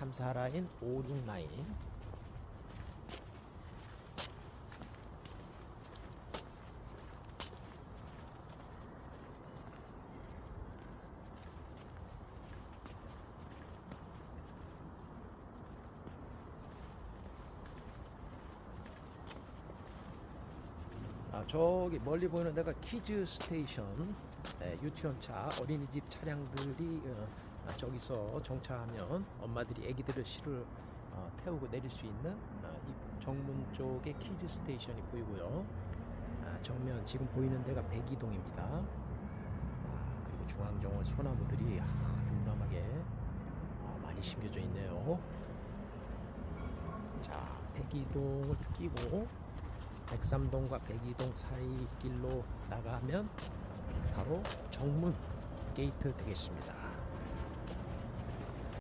3, 4라인, 5, 6라인. 아, 저기 멀리 보이는 데가 키즈 스테이션 네, 유치원차 어린이집 차량들이 어, 아, 저기서 정차하면 엄마들이 아기들을 실을 어, 태우고 내릴 수 있는 어, 이 정문 쪽에 키즈 스테이션이 보이고요. 아, 정면 지금 보이는 데가 백이동입니다. 아, 그리고 중앙정원 소나무들이 아주 우람하게 어, 많이 심겨져 있네요. 자 백이동을 끼고 백삼동과 백이동 사이 길로 나가면 바로 정문 게이트 되겠습니다.